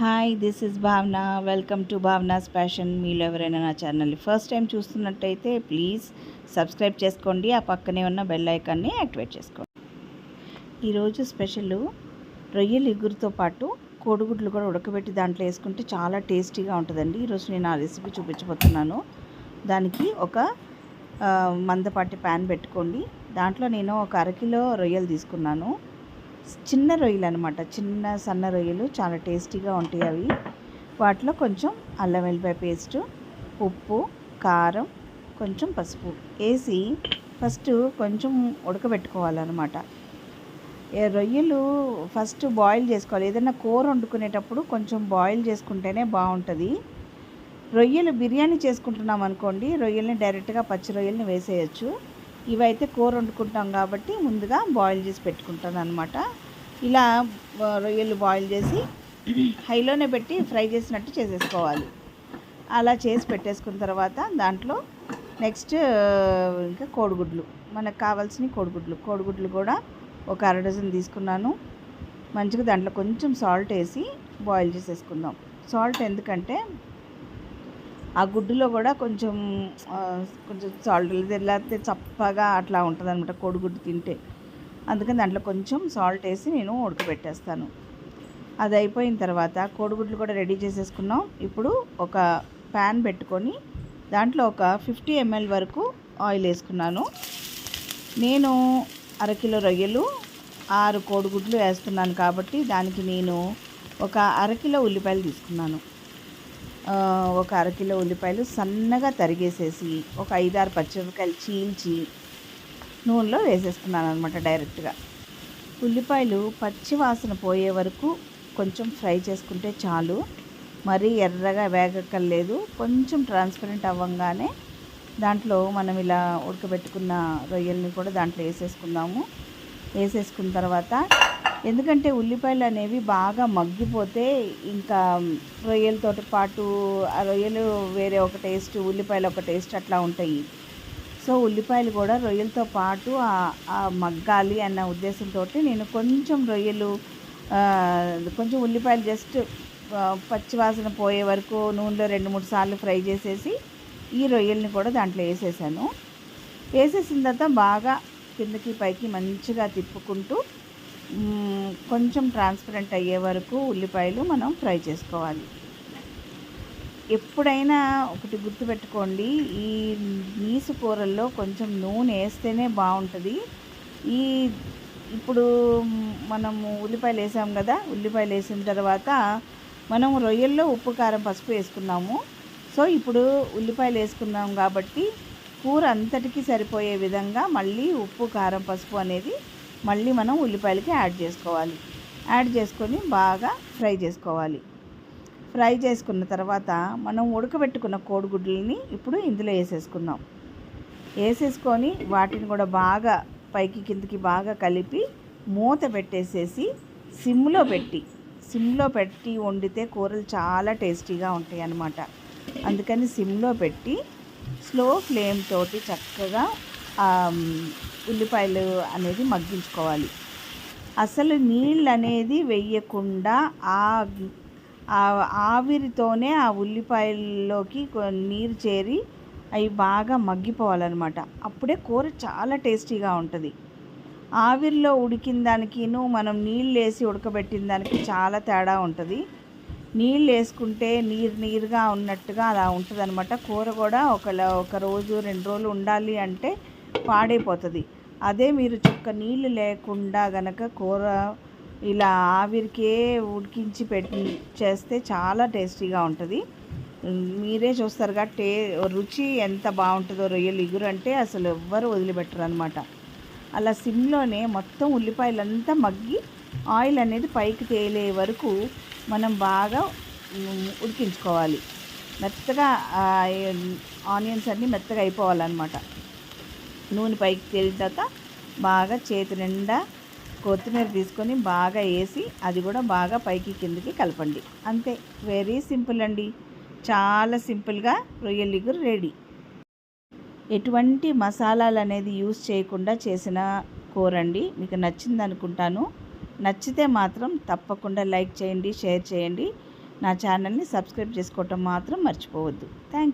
Hi this is Bhavana welcome to Bhavana's passion మీలో ఎవరైనా నా ఛానల్ని ఫస్ట్ టైం చూస్తున్నట్టయితే ప్లీజ్ సబ్స్క్రైబ్ చేసుకోండి. ఆ పక్కనే ఉన్న బెల్ ఐకాన్ని యాక్టివేట్ చేసుకోండి. ఈరోజు స్పెషల్ రొయ్యలు ఇగురుతో పాటు కోడిగుడ్లు కూడా ఉడకబెట్టి దాంట్లో వేసుకుంటే చాలా టేస్టీగా ఉంటుందండి. ఈరోజు నేను ఆ రెసిపీ చూపించబోతున్నాను. దానికి ఒక మందపాటి ప్యాన్ పెట్టుకోండి. దాంట్లో నేను ఒక అరకిలో రొయ్యలు తీసుకున్నాను. చిన్న రొయ్యలు అనమాట చిన్న సన్న రొయ్యలు చాలా టేస్టీగా ఉంటాయి అవి. వాటిలో కొంచెం అల్లం వెల్లిపాయ పేస్టు ఉప్పు కారం కొంచెం పసుపు వేసి ఫస్ట్ కొంచెం ఉడకబెట్టుకోవాలన్నమాట. రొయ్యలు ఫస్ట్ బాయిల్ చేసుకోవాలి. ఏదైనా కూర వండుకునేటప్పుడు కొంచెం బాయిల్ చేసుకుంటేనే బాగుంటుంది. రొయ్యలు బిర్యానీ చేసుకుంటున్నాం అనుకోండి రొయ్యల్ని డైరెక్ట్గా పచ్చి రొయ్యల్ని వేసేయచ్చు. ఇవైతే కూర వండుకుంటాం కాబట్టి ముందుగా బాయిల్ చేసి పెట్టుకుంటాను అనమాట ఇలా రొయ్యలు బాయిల్ చేసి హైలోనే పెట్టి ఫ్రై చేసినట్టు చేసేసుకోవాలి. అలా చేసి పెట్టేసుకున్న తర్వాత దాంట్లో నెక్స్ట్ ఇంకా కోడిగుడ్లు. మనకు కావాల్సిన కోడిగుడ్లు. కోడిగుడ్లు కూడా ఒక అర డజన్ తీసుకున్నాను. మంచిగా దాంట్లో కొంచెం సాల్ట్ వేసి బాయిల్ చేసేసుకుందాం. సాల్ట్ ఎందుకంటే ఆ గుడ్డులో కూడా కొంచెం కొంచెం సాల్ట్ లేకపోతే చప్పగా అట్లా ఉంటుంది అనమాట కోడిగుడ్డు తింటే. అందుకని దాంట్లో కొంచెం సాల్ట్ వేసి నేను ఉడకబెట్టేస్తాను. అది అయిపోయిన తర్వాత కోడిగుడ్లు కూడా రెడీ చేసేసుకున్నాం. ఇప్పుడు ఒక ప్యాన్ పెట్టుకొని దాంట్లో ఒక ఫిఫ్టీ ఎంఎల్ వరకు ఆయిల్ వేసుకున్నాను. నేను అరకిలో రొయ్యలు ఆరు కోడిగుడ్లు వేస్తున్నాను కాబట్టి దానికి నేను ఒక అరకిలో ఉల్లిపాయలు తీసుకున్నాను. ఒక అరకిలో ఉల్లిపాయలు సన్నగా తరిగేసేసి ఒక ఐదారు పచ్చిమిరపకాయలు చీల్చి నూనెలో వేసేసుకున్నాను అనమాట డైరెక్ట్గా. ఉల్లిపాయలు పచ్చి వాసన పోయే వరకు కొంచెం ఫ్రై చేసుకుంటే చాలు. మరీ ఎర్రగా వేగక్కర్లేదు. కొంచెం ట్రాన్స్పరెంట్ అవ్వంగానే దాంట్లో మనం ఇలా ఉడకబెట్టుకున్న రొయ్యల్ని కూడా దాంట్లో వేసేసుకుందాము. వేసేసుకున్న తర్వాత ఎందుకంటే ఉల్లిపాయలు అనేవి బాగా మగ్గిపోతే ఇంకా రొయ్యలతో పాటు ఆ రొయ్యలు వేరే ఒక టేస్ట్ ఉల్లిపాయలు ఒక టేస్ట్ అట్లా ఉంటాయి. సో ఉల్లిపాయలు కూడా రొయ్యలతో పాటు మగ్గాలి అన్న ఉద్దేశంతో నేను కొంచెం రొయ్యలు కొంచెం ఉల్లిపాయలు జస్ట్ పచ్చివాసన పోయే వరకు నూనెలో రెండు మూడు సార్లు ఫ్రై చేసేసి ఈ రొయ్యల్ని కూడా దాంట్లో వేసేసాను. వేసేసిన తర్వాత బాగా కిందకి పైకి మంచిగా తిప్పుకుంటూ కొంచెం ట్రాన్స్పరెంట్ అయ్యే వరకు ఉల్లిపాయలు మనం ఫ్రై చేసుకోవాలి. ఎప్పుడైనా ఒకటి గుర్తుపెట్టుకోండి ఈ నీసు కూరల్లో కొంచెం నూనె వేస్తేనే బాగుంటుంది. ఈ ఇప్పుడు మనము ఉల్లిపాయలు వేసాం కదా ఉల్లిపాయలు వేసిన తర్వాత మనం రొయ్యల్లో ఉప్పు కారం పసుపు వేసుకున్నాము. సో ఇప్పుడు ఉల్లిపాయలు వేసుకున్నాం కాబట్టి కూర అంతటికీ సరిపోయే విధంగా మళ్ళీ ఉప్పు కారం పసుపు అనేది మళ్ళీ మనం ఉల్లిపాయలకి యాడ్ చేసుకోవాలి. యాడ్ చేసుకొని బాగా ఫ్రై చేసుకోవాలి. ఫ్రై చేసుకున్న తర్వాత మనం ఉడకబెట్టుకున్న కోడిగుడ్లని ఇప్పుడు ఇందులో వేసేసుకుందాం. వేసేసుకొని వాటిని కూడా బాగా పైకి కిందకి బాగా కలిపి మూత పెట్టేసేసి సిమ్లో పెట్టి సిమ్లో పెట్టి వండితే కూరలు చాలా టేస్టీగా ఉంటాయి అన్నమాట అందుకని సిమ్లో పెట్టి స్లో ఫ్లేమ్ తోటి చక్కగా ఉల్లిపాయలు అనేది మగ్గించుకోవాలి. అసలు నీళ్ళు అనేది వేయకుండా ఆ ఆవిరితోనే ఆ ఉల్లిపాయల్లోకి నీరు చేరి అవి బాగా మగ్గిపోవాలన్నమాట. అప్పుడే కూర చాలా టేస్టీగా ఉంటుంది. ఆవిరిలో ఉడికిన దానికిను మనం నీళ్ళు వేసి ఉడకబెట్టిన దానికి చాలా తేడా ఉంటుంది. నీళ్ళు వేసుకుంటే నీరు నీరుగా ఉన్నట్టుగా అలా ఉంటుంది అనమాట కూర కూడా ఒక ఒక రోజు రెండు రోజులు ఉండాలి అంటే పాడైపోతుంది. అదే మీరు చుక్క నీళ్ళు లేకుండా గనక కూర ఇలా ఆవిరికే ఉడికించి పెట్టి చేస్తే చాలా టేస్టీగా ఉంటుంది. మీరే చూస్తారుగా టే రుచి ఎంత బాగుంటుందో రొయ్యలు ఇగురు అంటే అసలు ఎవ్వరు వదిలిపెట్టరు అనమాట అలా సిమ్లోనే మొత్తం ఉల్లిపాయలంతా మగ్గి ఆయిల్ అనేది పైకి తేలే వరకు మనం బాగా ఉడికించుకోవాలి. మెత్తగా ఆనియన్స్ అన్నీ మెత్తగా అయిపోవాలన్నమాట. నూనె పైకి తేలిన తర్వాత బాగా చేతి నిండా కొత్తిమీర తీసుకొని బాగా వేసి అది కూడా బాగా పైకి కిందకి కలపండి. అంతే. వెరీ సింపుల్ అండి. చాలా సింపుల్గా రొయ్యల ఇగురు రెడీ. ఎటువంటి మసాలాలు అనేది యూస్ చేయకుండా చేసిన కూర అండి. మీకు నచ్చింది అనుకుంటాను. నచ్చితే మాత్రం తప్పకుండా లైక్ చేయండి షేర్ చేయండి. నా ఛానల్ని సబ్స్క్రైబ్ చేసుకోవటం మాత్రం మర్చిపోవద్దు. థ్యాంక్